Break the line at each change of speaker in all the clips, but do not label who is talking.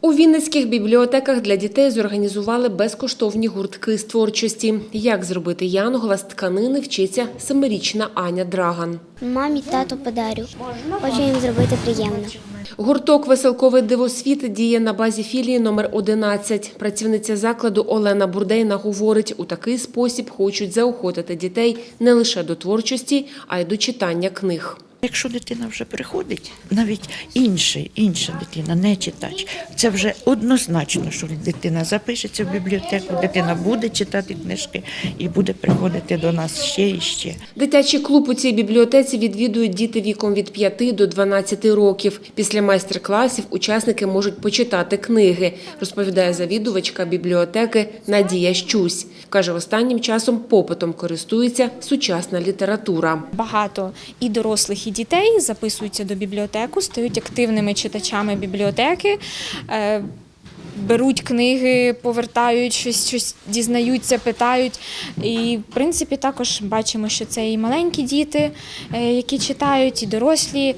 У Вінницьких бібліотеках для дітей зорганізували безкоштовні гуртки з творчості. Як зробити янгола з тканини вчиться семирічна Аня Драган.
Мамі тату подарю. Хочу їм зробити приємно.
Гурток Веселковий дивосвіт діє на базі філії номер 11. Працівниця закладу Олена Бурдейна говорить, у такий спосіб хочуть заохотити дітей не лише до творчості, а й до читання книг.
Якщо дитина вже приходить, навіть інший, інша дитина, не читач, це вже однозначно, що дитина запишеться в бібліотеку, дитина буде читати книжки і буде приходити до нас ще і ще.
Дитячий клуб у цій бібліотеці відвідують діти віком від 5 до 12 років. Після майстер-класів учасники можуть почитати книги, розповідає завідувачка бібліотеки Надія Щусь. Каже, останнім часом попитом користується сучасна література.
Багато і дорослих, і дітей записуються до бібліотеку, стають активними читачами бібліотеки. е, Беруть книги, повертають щось, щось дізнаються, питають. І, в принципі, також бачимо, що це і маленькі діти, е, які читають, і дорослі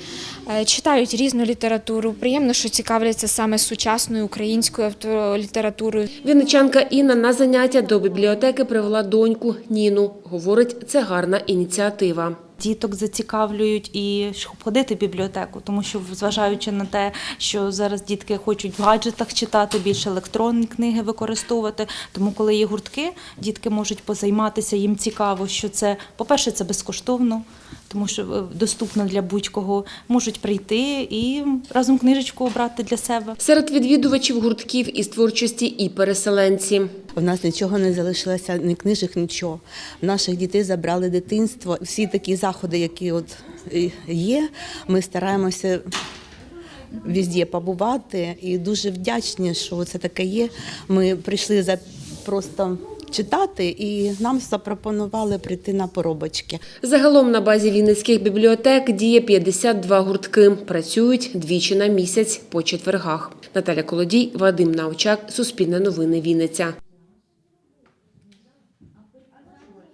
е, читають різну літературу. Приємно, що цікавляться саме сучасною українською автолітературою.
Вінничанка Інна на заняття до бібліотеки привела доньку Ніну. Говорить, це гарна ініціатива.
Діток зацікавлюють і ходити в бібліотеку, тому що зважаючи на те, що зараз дітки хочуть в гаджетах читати, більше електронні книги використовувати. Тому, коли є гуртки, дітки можуть позайматися. Їм цікаво, що це, по-перше, це безкоштовно, тому що е, доступно для будь-кого. Можуть прийти і разом книжечку обрати для себе.
Серед відвідувачів гуртків із творчості і переселенці.
У нас нічого не залишилося, ні книжок, нічого. В наших дітей забрали дитинство. Всі такі заходи, які от е, є, ми стараємося везде побувати і дуже вдячні, що це таке є. Ми прийшли за просто читати, і нам запропонували прийти на поробочки.
Загалом на базі Вінницьких бібліотек діє 52 гуртки. Працюють двічі на місяць по четвергах. Наталя Колодій, Вадим Научак, Суспільне новини Вінниця.